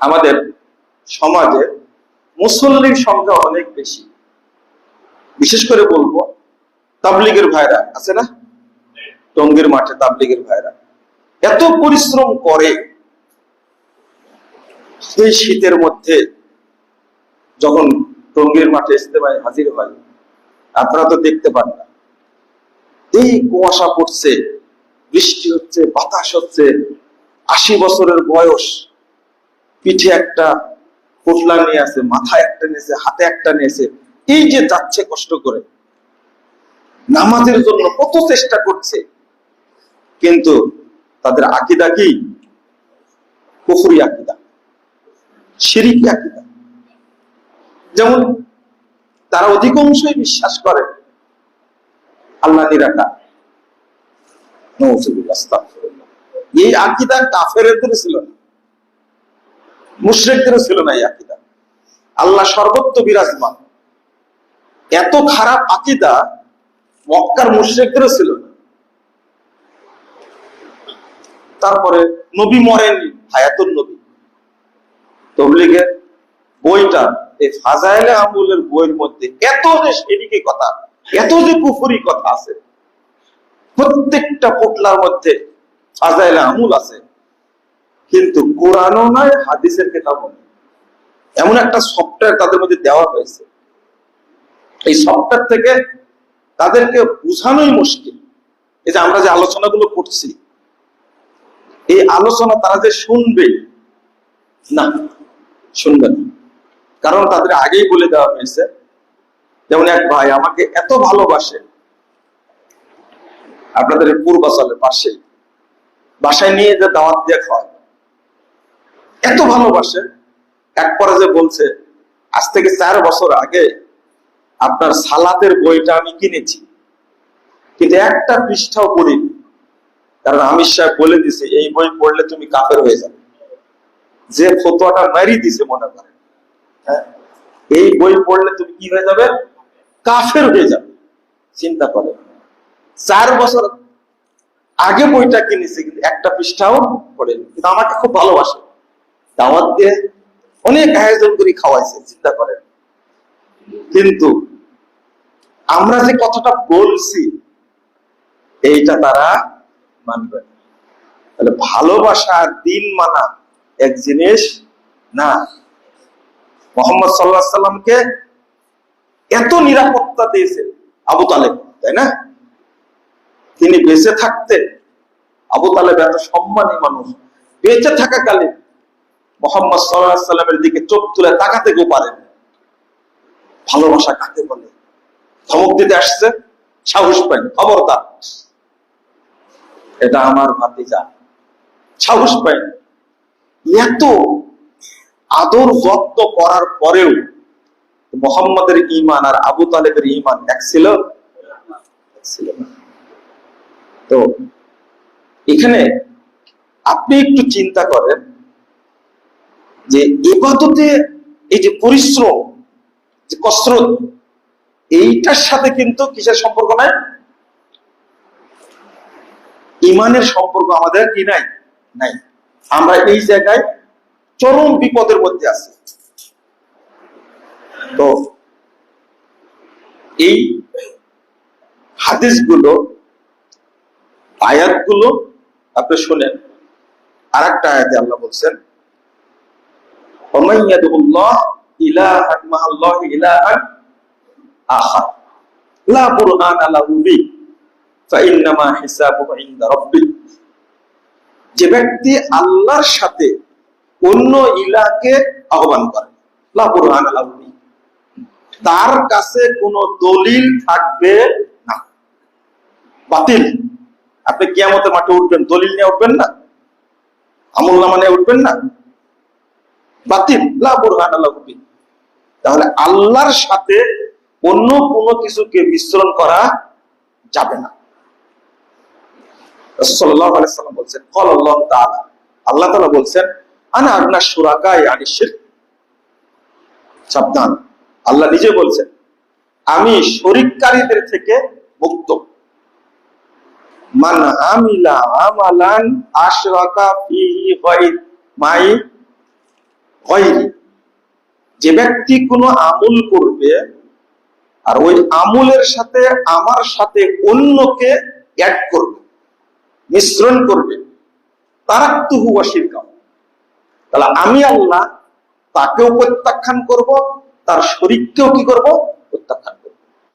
আমাদের সমাজে মুসল্লির সংখ্যা অনেক বেশি। বিশেষ করে বলব, তাবলিগের ভাইরা, আছে না? টঙ্গির মাঠে তাবলিগের ভাইরা। এত পরিশ্রম করে সেই শীতের মধ্যে যখন টঙ্গির মাঠে ইস্তেমায় হাজির হয়, আপনারা তো দেখতে পান না। এই কুয়াশা পড়ছে, বৃষ্টি হচ্ছে, বাতাস হচ্ছে, আশি বছরের বয়স। পিঠে একটা পোটলা নিয়ে আছে মাথায় একটা নিয়েছে হাতে একটা নিয়েছে এই যে যাচ্ছে কষ্ট করে, নামাজের জন্য কত চেষ্টা করছে, কিন্তু তাদের আকিদা কি? পুকুরি আকিদা সিরিকি আকিদা। যেমন তারা অধিকাংশই বিশ্বাস করে, আল্লাহ এই আকিদা কাফেরদের ছিল না। মুশ্রিকদেরও ছিল না এই আকিদা। আল্লাহ সর্বত্র বিরাজমান। এত খারাপ আকিদা মক্কার মুশ্রিকদেরও ছিল না। তারপরে নবী মরেননি হায়াতুল নবী। তবলিগের বইটা, এই ফাজাইলে আমুলের বইয়ের মধ্যে এত যে সেদিকে কথা, এত যে কুফুরি কথা আছে, প্রত্যেকটা পোটলার মধ্যে ফাজাইলে আমুল আছে। কিন্তু কোরআনও নয়, হাদিসের কেতাবও এমন একটা সফটওয়্যার তাদের মধ্যে দেওয়া হয়েছে। এই সফটওয়্যার থেকে তাদেরকে বোঝানোই মুশকিল। এই যে আমরা যে আলোচনাগুলো করছি, এই আলোচনা তারা যে শুনবে, না শুনবে না। কারণ তাদের আগেই বলে দেওয়া হয়েছে, যেমন এক ভাই আমাকে এত ভালোবাসে। আপনাদের পূর্বাচলের পাশে বাসায় নিয়ে যে দাওয়াত দিয়ে খাওয়ায়। এত ভালোবাসে। এক পর্যায়ে বলছে, আজ থেকে চার বছর আগে আপনার সালাতের বইটা আমি কিনেছি। কিন্তু একটা পৃষ্ঠাও পড়িনি। কারণ আমির সাহেব বলে দিছে এই বই পড়লে তুমি কাপের হয়ে যাবে। যে ফতোয়াটা মারি দিছে মনে করে হ্যাঁ এই বই পড়লে তুমি কি হয়ে যাবে? কাফের হয়ে যাবে। চিন্তা করে। চার বছর আগে বইটা কিনেছি, কিন্তু একটা পৃষ্ঠাও পড়েনি। কিন্তু আমাকে খুব ভালোবাসে। দাওয়াত দিয়ে অনেক আয়োজন করে খাওয়াইছে, চিন্তা করেন। কিন্তু আমরা যে কথাটা বলছি, এইটা তারা মানবে তাহলে ভালোবাসা দিন মানা এক জিনিস না। মোহাম্মদ সাল্লাহ সাল্লামকে এত নিরাপত্তা দিয়েছে আবু তালেব, তাই না? তিনি বেঁচে থাকতে আবু তালেব এত সম্মানী মানুষ। বেঁচে থাকাকালীন মোহাম্মদ সাল্লামের দিকে চোখ তুলে তাকাতে কেউ পারেন ভালোবাসা কাকে বলে? ধমক দিতে আসছে, সাহস পাই, খবরদার। এটা আমার ভাতিজা। সাহস পাই। এত আদর যত্ন করার পরেও মোহাম্মদের ইমান আর আবু তালেবের ইমান এক ছিল। তো এখানে আপনি একটু চিন্তা করেন যে এবাদতে এই যে পরিশ্রম, যে কসরত, এইটার সাথে কিন্তু কিসের সম্পর্ক নাই? ইমানের সম্পর্ক আমাদের কি নাই? নাই। আমরা এই জায়গায় চরম বিপদের মধ্যে আছি। তো এই হাদিসগুলো, আয়াতগুলো, আপনি শুনেন। আর একটা আয়াতে আল্লাহ বলছেন ومن يدع الله إلها مع الله إلها آخر لا برهان له به فإنما حسابه عند ربه যে ব্যক্তি আল্লাহর সাথে অন্য ইলাকে আহ্বান করে লা বুরহান লাহু বিহি। তার কাছে কোনো দলিল থাকবে না বাতিল আপনি কিয়ামতের মাঠে উঠবেন দলিল নিয়ে উঠবেন না আমল নামা নিয়ে উঠবেন না বাতিল। তাহলে আল্লাহর সাথে অন্য কোনো কিছুকে মিশ্রণ করা যাবে না। বলছেন আল্লাহ তাআলা। বলছেন, আনা ইয়ানি শিরক। সাবধান। আল্লাহ নিজে বলছেন, আমি থেকে মুক্ত। মান আমিলা আমালান আশরাকা ফিহি মাই কয়রি যে ব্যক্তি কোনো আমল করবে, আর ওই আমলের সাথে আমার সাথে অন্যকে অ্যাড করবে, মিশ্রণ করবে তারা হুয়া অশিরকাম তাহলে আমি আল্লাহ তাকেও প্রত্যাখ্যান করব, তার শরীরকেও কি করব? প্রত্যাখ্যান